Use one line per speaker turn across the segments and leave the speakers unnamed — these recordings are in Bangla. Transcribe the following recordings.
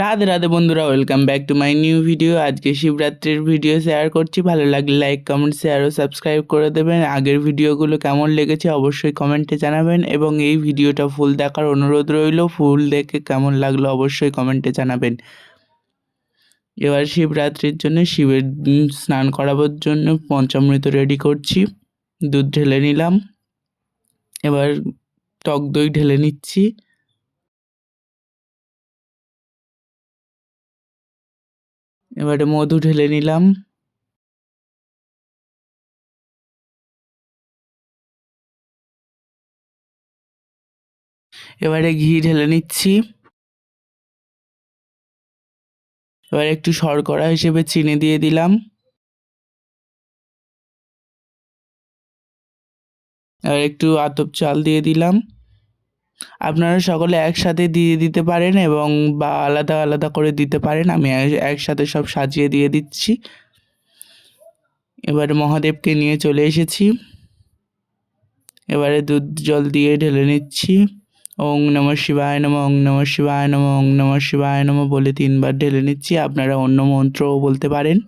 রাধে রাধে বন্ধুরা welcome back to my new video আজকে শিবরাত্রির ভিডিও শেয়ার করছি। ভালো লাগলে লাইক কমেন্ট শেয়ার ও সাবস্ক্রাইব করে দেবেন। আগের ভিডিওগুলো কেমন লেগেছে অবশ্যই কমেন্টে জানাবেন। এবং এই ভিডিওটা ফুল দেখার অনুরোধ রইল। ফুল দেখে কেমন লাগল অবশ্যই কমেন্টে জানাবেন। এবার শিবরাত্রির জন্য শিবের স্নান করাবার জন্য পঞ্চামৃত রেডি করছি। দুধ ঢেলে নিলাম। এবার টক দই ঢেলে নিচ্ছি। এবারে মধু ঢেলে নিলাম। এবারে ঘি ঢেলে নিচ্ছি। এবার একটু শর্করা হিসেবে চিনি দিয়ে দিলাম। আর একটু আতপ চাল দিয়ে দিলাম। আপনারা সকলে একসাথে দিয়ে দিতে পারেন এবং বা আলাদা আলাদা করে দিতে পারেন। আমি একসাথে সব সাজিয়ে দিয়ে দিচ্ছি। এবারে মহাদেবকে নিয়ে চলে এসেছি। এবারে দুধ জল দিয়ে ঢেলে নিচ্ছি। ওং নম শিবায় নম, ওং নম শিবায় নম, ওং নম শিবায় নম বলে তিনবার ঢেলে নিচ্ছি। আপনারা অন্য মন্ত্রও বলতে পারেন।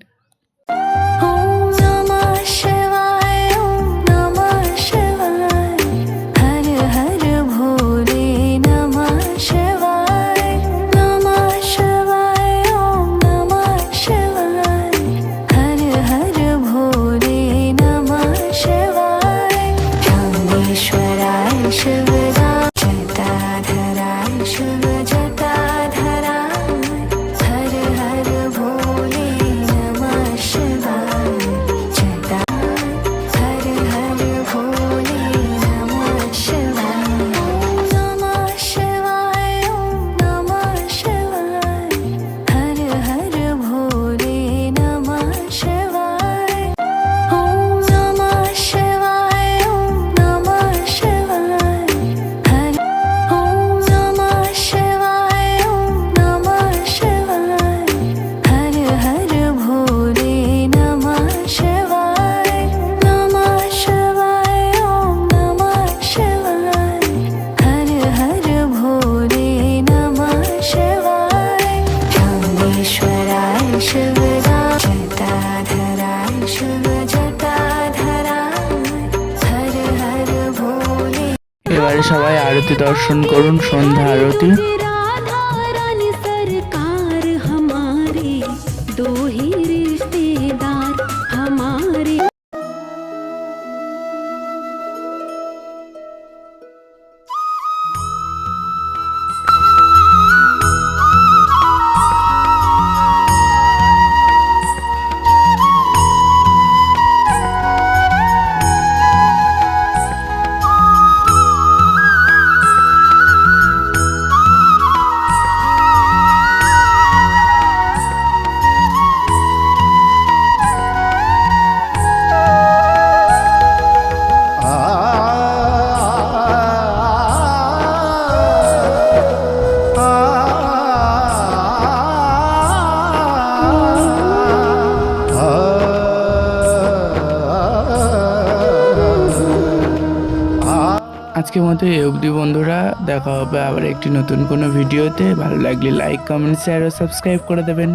এবারে সবাই আরতি দর্শন করুন সন্ধ্যা আরতি। আজকের মতো এই অবধি বন্ধুরা, দেখা হবে আবার একটি নতুন কোনো ভিডিওতে। ভালো লাগলে লাইক কমেন্ট শেয়ার ও সাবস্ক্রাইব করে দেবেন।